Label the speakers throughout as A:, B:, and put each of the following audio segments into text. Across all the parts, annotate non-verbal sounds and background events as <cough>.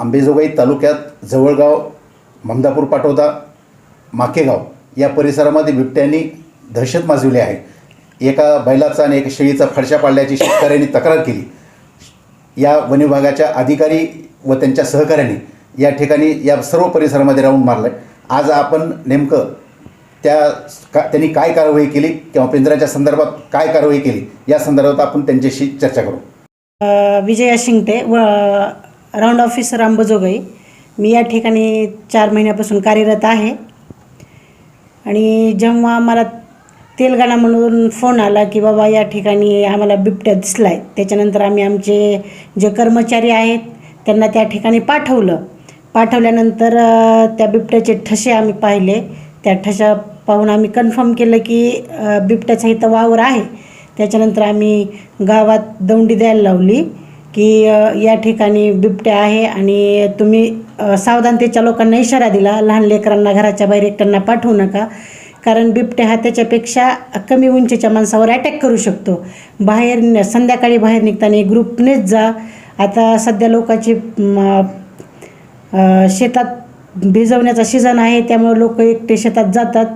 A: अंबेजोगाई तालुक्यात जवळगाव ममदापूर पाटोदा माकेगाव या परिसरामध्ये बिबट्यांनी दहशत माजविली आहे. एका बैलाचा आणि एका शेळीचा फडशा पाडल्याची शेतकऱ्यांनी तक्रार केली. या वन विभागाच्या अधिकारी व त्यांच्या सहकाऱ्यांनी या ठिकाणी या सर्व परिसरामध्ये राऊंड मारलं आज आपण नेमकं त्या का त्यांनी काय कारवाई केली किंवा पिंजऱ्याच्या संदर्भात काय कारवाई केली या संदर्भात आपण त्यांच्याशी चर्चा करू.
B: विजया शिंगटे व राऊंड ऑफिसर अंबजोगाई मी या ठिकाणी चार महिन्यापासून कार्यरत आहे. आणि जेव्हा मला तेलगाणा म्हणून फोन आला की बाबा या ठिकाणी आम्हाला बिबट्या दिसला आहे त्याच्यानंतर आम्ही आमचे जे कर्मचारी आहेत त्यांना त्या ठिकाणी पाठवलं. पाठवल्यानंतर त्या बिबट्याचे ठसे आम्ही पाहिले. त्या ठशा पाहून आम्ही कन्फर्म केलं की बिबट्याचा इथं वावर आहे. त्याच्यानंतर आम्ही गावात दौंडी द्यायला लावली. की या ठिकाणी बिबट्या आहे आणि तुम्ही सावधानतेच्या लोकांना इशारा दिला लहान लेकरांना घराच्या बाहेर एकट्यांना पाठवू नका. कारण बिबट्या हा त्याच्यापेक्षा कमी उंचीच्या माणसावर अटॅक करू शकतो. बाहेर संध्याकाळी बाहेर निघताना ग्रुपनेच जा. आता सध्या लोकांची शेतात भिजवण्याचा सीझन आहे त्यामुळे लोक एकटे शेतात जातात.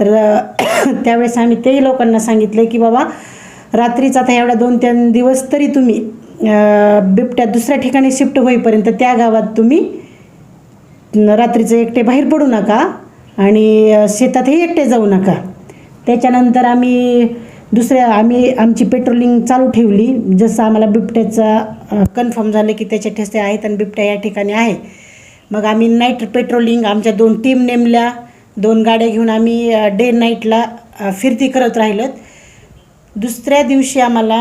B: तर <coughs> त्यावेळेस आम्ही तेही लोकांना सांगितलं की बाबा रात्रीचा आता एवढ्या दोन तीन दिवस तरी तुम्ही बिबट्या दुसऱ्या ठिकाणी शिफ्ट होईपर्यंत त्या गावात तुम्ही रात्रीचं एकटे बाहेर पडू नका आणि शेतातही एकटे जाऊ नका. त्याच्यानंतर आम्ही दुसऱ्या आम्ही आमची पेट्रोलिंग चालू ठेवली. जसं आम्हाला बिबट्याचा कन्फर्म झालं की त्याचे ठेसे आहेत आणि बिबट्या या ठिकाणी आहे. मग आम्ही नाईट पेट्रोलिंग आमच्या दोन टीम नेमल्या. दोन गाड्या घेऊन आम्ही डे नाईटला फिरती करत राहिलोत. दुसऱ्या दिवशी आम्हाला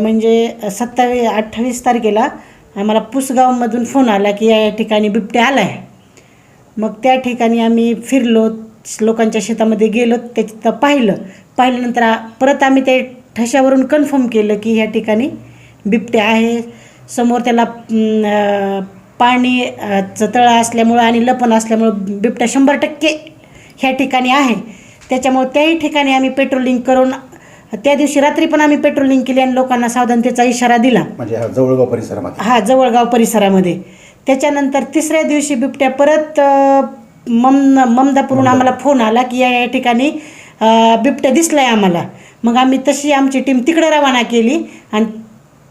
B: म्हणजे सत्तावीस अठ्ठावीस तारखेला आम्हाला पुसगावमधून फोन आला की या ठिकाणी बिबट्या आला आहे मग त्या ठिकाणी आम्ही फिरलो लोकांच्या शेतामध्ये गेलो त्याचं पाहिलं. पाहिल्यानंतर परत आम्ही ते ठशावरून कन्फर्म केलं की ह्या ठिकाणी बिबट्या आहे. समोर त्याला पाणी अं, तळं असल्यामुळं आणि लपण असल्यामुळं बिबट्या शंभर टक्के ह्या ठिकाणी आहे. त्याच्यामुळं त्याही ठिकाणी आम्ही पेट्रोलिंग करून त्या दिवशी रात्री पण आम्ही पेट्रोलिंग केली आणि लोकांना सावधानतेचा इशारा दिला.
A: म्हणजे हा जवळगाव परिसरामध्ये.
B: हा जवळगाव परिसरामध्ये. त्याच्यानंतर तिसऱ्या दिवशी बिबट्या परत मम ममदापूरून आम्हाला फोन आला की या या ठिकाणी बिबट्या दिसलाय आम्हाला. मग आम्ही तशी आमची टीम तिकडे रवाना केली आणि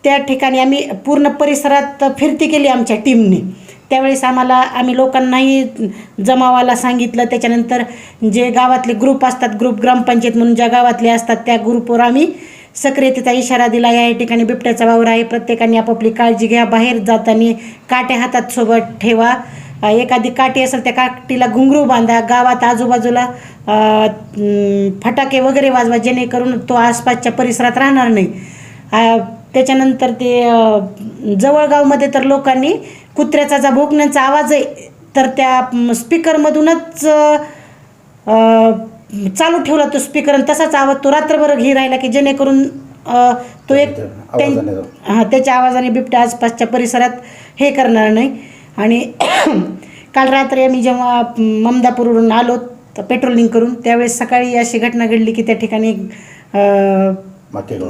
B: त्या ठिकाणी आम्ही पूर्ण परिसरात फिरती केली आमच्या टीमने त्यावेळेस आम्हाला आम्ही लोकांनाही जमावाला सांगितलं. त्याच्यानंतर जे गावातले ग्रुप असतात ग्रुप ग्रामपंचायत म्हणून ज्या गावातले असतात त्या ग्रुपवर आम्ही सक्रियतेचा इशारा दिला. या ठिकाणी बिबट्याचा वावर आहे. प्रत्येकाने आपापली काळजी घ्या. बाहेर जाताना काटे हातात सोबत ठेवा. एखादी काठी असेल त्या काठीला घुंगरू बांधा. गावात आजूबाजूला फटाके वगैरे वाजवा जेणेकरून तो आसपासच्या परिसरात राहणार नाही. त्याच्यानंतर ते जवळगावमध्ये तर लोकांनी कुत्र्याचा जा भोकण्याचा आवाज आहे तर त्या स्पीकरमधूनच चालू ठेवला तो स्पीकर आणि तसाच आवाज तो रात्रभर घे राहिला की जेणेकरून तो एक. हां त्याच्या आवाजाने बिबट्या आसपासच्या परिसरात हे करणार नाही आणि <coughs> काल रात्री आम्ही जेव्हा ममदापूरवरून आलो पेट्रोलिंग करून त्यावेळेस सकाळी अशी घटना घडली की त्या ठिकाणी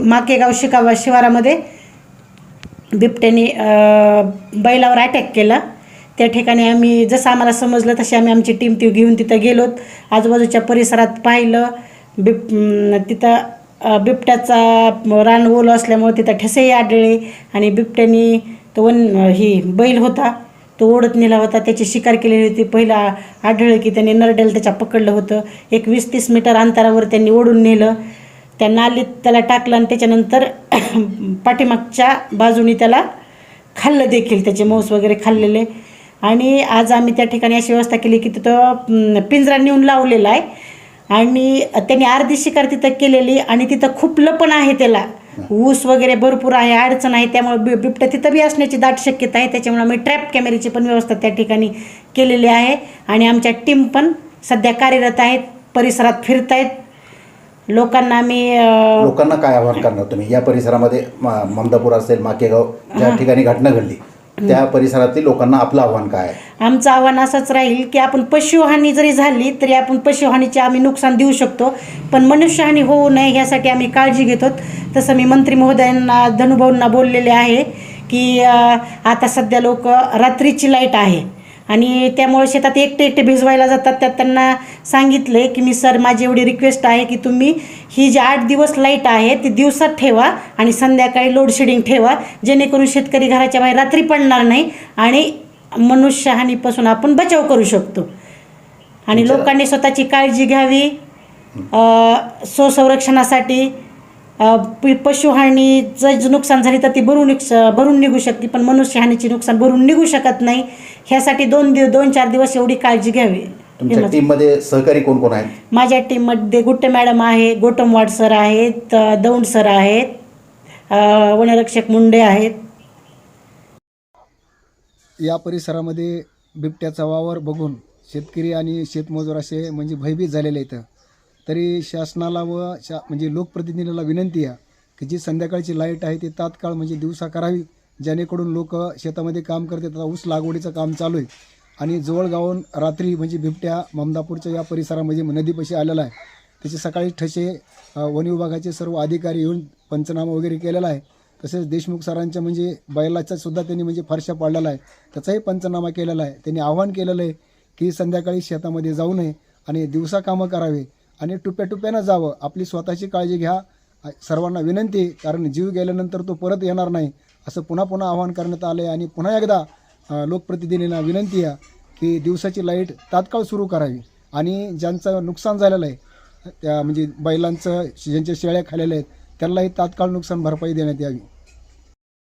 A: माकेगाव
B: शिकावा शिवारामध्ये बिबट्याने बैलावर अटॅक केला. त्या ठिकाणी आम्ही जसं आम्हाला समजलं तशी आम्ही आमची टीम ती घेऊन तिथं गेलोत आजूबाजूच्या परिसरात पाहिलं बिब तिथं बिबट्याचा रान ओलं असल्यामुळे तिथं ठसेही आढळले आणि बिबट्याने तो वन ही बैल होता तो ओढत नेला होता. त्याची शिकार केलेली होती. पहिला आढळलं की त्याने नरडेल त्याच्या पकडलं होतं. एक वीस तीस मीटर अंतरावर त्यांनी ओढून नेलं. त्या नालीत त्याला टाकलं आणि त्याच्यानंतर <clears throat> पाठीमागच्या बाजूनी त्याला खाल्लं देखील त्याचे मांस वगैरे खाल्लेले. आणि आज आम्ही त्या ठिकाणी अशी व्यवस्था केली की तिथं पिंजरा नेऊन लावलेला आहे. आणि त्यांनी अर्धी शिकार तिथं केलेली आणि तिथं खुपलं पण आहे त्याला. ऊस वगैरे भरपूर आहे अडचण आहे त्यामुळे बि बिबट्या तिथं बी असण्याची दाट शक्यता आहे. त्याच्यामुळे आम्ही ट्रॅप कॅमेऱ्याची पण व्यवस्था त्या ठिकाणी केलेली आहे. आणि आमच्या टीम पण सध्या कार्यरत आहेत परिसरात फिरत आहेत लोकांना आम्ही अं,
A: लोकांना काय आवाहन करणार तुम्ही? या परिसरामध्ये म- ममदापूर असेल माकेगाव ज्या ठिकाणी घटना घडली त्या परिसरातील लोकांना आपलं आव्हान काय आहे?
B: आमचं आव्हान असंच राहील की आपण पशुहानी जरी झाली तरी आपण पशुहानीचे आम्ही नुकसान देऊ शकतो. पण मनुष्यहानी होऊ नये ह्यासाठी आम्ही काळजी घेतो. तसं मी मंत्री महोदयांना धनुभाऊंना बोललेले आहे की अ, आता सध्या लोक रात्रीची लाइट आहे. आणि त्यामुळे शेतात एकटे एकटे भिजवायला जातात. त्यात त्यांना सांगितले की मी सर माझी एवढी रिक्वेस्ट आहे की तुम्ही ही जी आठ दिवस लाइट आहे ती दिवसात ठेवा आणि संध्याकाळी लोडशेडिंग ठेवा. जेणेकरून शेतकरी घराच्या बाहेर रात्री पडणार नाही आणि मनुष्यहानीपासून आपण बचाव करू शकतो. आणि लोकांनी स्वतःची काळजी घ्यावी. स्वसंरक्षणासाठी प- पशुहानीचं जे नुकसान झाली तर ती भरून निघ भरून निघू शकते पण मनुष्यहानीची नुकसान भरून निघू शकत नाही. ह्यासाठी दोन दिव दोन चार दिवस एवडी काळजी घ्यावी.
A: तुमच्या. टीममध्ये सहकारी कोण कोण आहेत?
B: माझ्या टीममध्ये गुट्टे मॅडम आहे गोटमवाड सर आहेत दौंड सर आहेत वनरक्षक मुंडे आहेत.
C: या परिसरामध्ये बिबट्याचा वावर बघून शेतकरी आणि शेतमजूर असे म्हणजे भयभीत झालेले आहेत. तरी शासनाला व शा म्हणजे लोकप्रतिनिधीला विनंती आहे की जी संध्याकाळची लाइट आहे ती तात्काळ म्हणजे दिवसा करावी जेणेकरून लोक शेतामध्ये काम करतात आता ऊस लागवडीचं काम चालू आहे. आणि जवळगावून रात्री म्हणजे बिबट्या ममदापूरच्या या परिसरामध्ये नदीपाशी आलेला आहे. त्याचे सकाळी ठसे वन विभागाचे सर्व अधिकारी येऊन पंचनामा वगैरे केलेला आहे. तसेच देशमुख सरांच्या म्हणजे बैलाचा सुद्धा त्यांनी म्हणजे फारशा पाडलेला आहे. त्याचाही पंचनामा केलेला आहे. त्यांनी आव्हान केलेलं आहे की संध्याकाळी शेतामध्ये जाऊ नये आणि दिवसा कामं करावे. आणि टुप्या टुप्यानं जावं. आपली स्वतःची काळजी घ्या. सर्वांना विनंती आहे कारण जीव गेल्यानंतर तो परत येणार नाही असं पुन्हा पुन्हा आवाहन करण्यात आलं आहे आणि पुन्हा एकदा लोकप्रतिनिधींना विनंती आहे की दिवसाची लाइट तात्काळ सुरू करावी. आणि ज्यांचं नुकसान झालेलं आहे त्या म्हणजे बैलांचं ज्यांच्या शेळ्या खाल्लेल्या आहेत त्यांनाही तात्काळ नुकसान भरपाई देण्यात यावी.